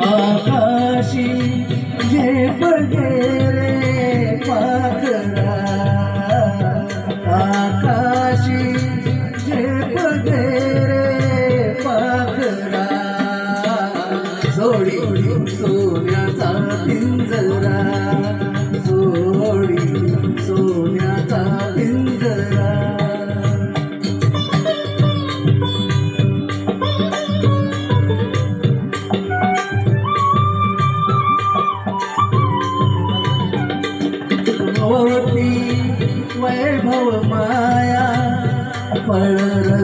आकाशी जे बघेरे पाखरा. आकाशी जे बघेरे पाखरा. जोडी सोन्याचा पिंजरा. वैभव माया फळ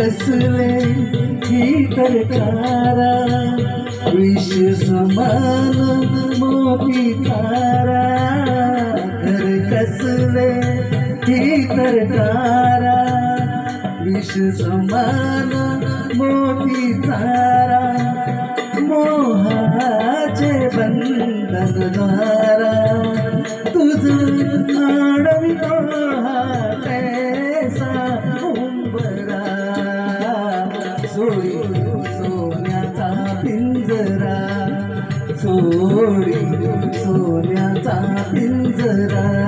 घर कसले ही तरकारा विष समान मोती तारा घर कसले ही तरकारा विष समान मोती तारा मोहाचे बंधन द्वारा तुझ सोडी सोन्याचा पिंजरा सोडी सोन्याचा पिंजरा.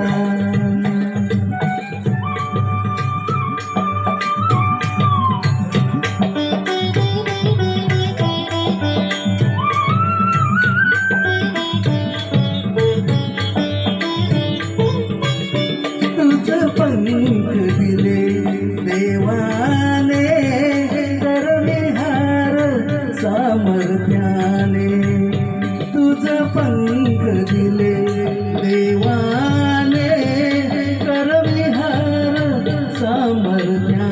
तुझ पंख दिले देवाने करविहार सामर्थ्या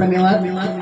पिंजरा धन्यवाद